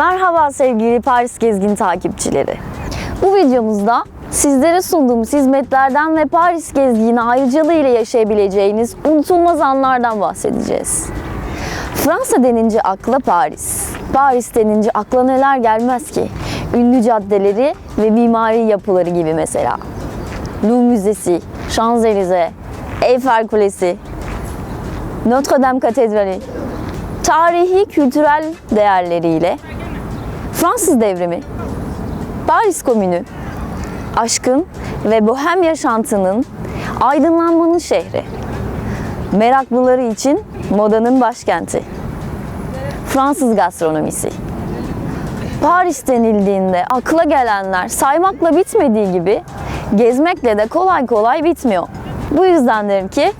Merhaba sevgili Paris Gezgin takipçileri. Bu videomuzda sizlere sunduğumuz hizmetlerden ve Paris gezgini ayrıcalığı ile yaşayabileceğiniz unutulmaz anlardan bahsedeceğiz. Fransa denince akla Paris. Paris denince akla neler gelmez ki? Ünlü caddeleri ve mimari yapıları gibi mesela. Louvre Müzesi, Şanzelize, Eiffel Kulesi, Notre Dame Katedrali, tarihi kültürel değerleriyle Fransız devrimi, Paris Komünü, aşkın ve bohem yaşantının aydınlanmanın şehri, meraklıları için modanın başkenti, Fransız gastronomisi. Paris denildiğinde akla gelenler saymakla bitmediği gibi gezmekle de kolay kolay bitmiyor. Bu yüzdendir ki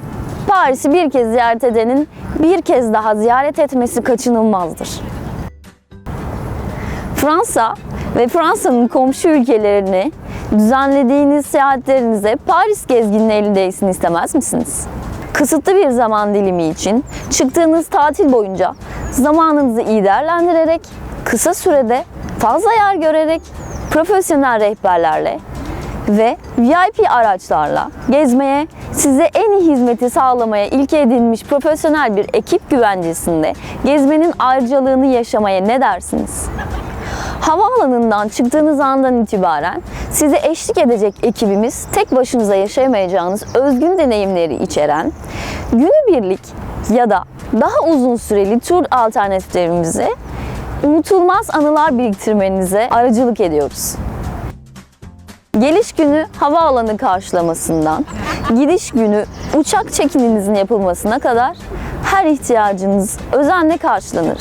Paris'i bir kez ziyaret edenin bir kez daha ziyaret etmesi kaçınılmazdır. Fransa ve Fransa'nın komşu ülkelerini düzenlediğiniz seyahatlerinize Paris gezginliği elindeysin istemez misiniz? Kısıtlı bir zaman dilimi için çıktığınız tatil boyunca zamanınızı iyi değerlendirerek, kısa sürede fazla yer görerek, profesyonel rehberlerle ve VIP araçlarla gezmeye, size en iyi hizmeti sağlamaya ilke edinmiş profesyonel bir ekip güvencesinde gezmenin ayrıcalığını yaşamaya ne dersiniz? Havaalanından çıktığınız andan itibaren size eşlik edecek ekibimiz tek başınıza yaşayamayacağınız özgün deneyimleri içeren günübirlik ya da daha uzun süreli tur alternatiflerimizi unutulmaz anılar biriktirmenize aracılık ediyoruz. Geliş günü havaalanı karşılamasından, gidiş günü uçak çekiminizin yapılmasına kadar her ihtiyacınız özenle karşılanır.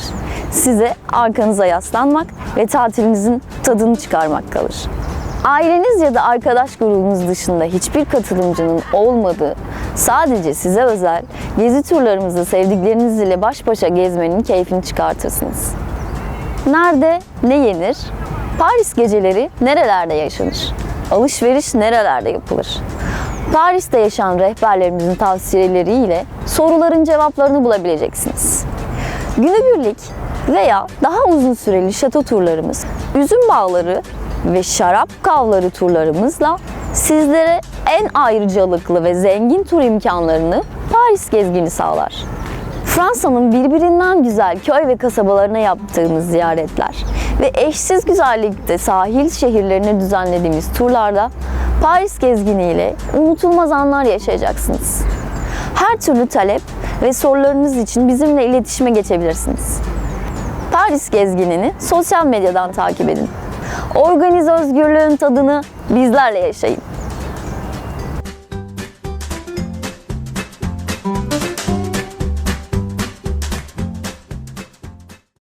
Size arkanıza yaslanmak ve tatilinizin tadını çıkarmak kalır. Aileniz ya da arkadaş grubunuz dışında hiçbir katılımcının olmadığı, sadece size özel gezi turlarımızda sevdikleriniz ile baş başa gezmenin keyfini çıkartırsınız. Nerede ne yenir? Paris geceleri nerelerde yaşanır? Alışveriş nerelerde yapılır? Paris'te yaşayan rehberlerimizin tavsiyeleriyle soruların cevaplarını bulabileceksiniz. Günübirlik veya daha uzun süreli şato turlarımız, üzüm bağları ve şarap kavları turlarımızla sizlere en ayrıcalıklı ve zengin tur imkanlarını Paris gezgini sağlar. Fransa'nın birbirinden güzel köy ve kasabalarına yaptığımız ziyaretler ve eşsiz güzellikte sahil şehirlerine düzenlediğimiz turlarda Paris gezginiyle unutulmaz anlar yaşayacaksınız. Her türlü talep ve sorularınız için bizimle iletişime geçebilirsiniz. Paris gezginini sosyal medyadan takip edin. Organize özgürlüğün tadını bizlerle yaşayın.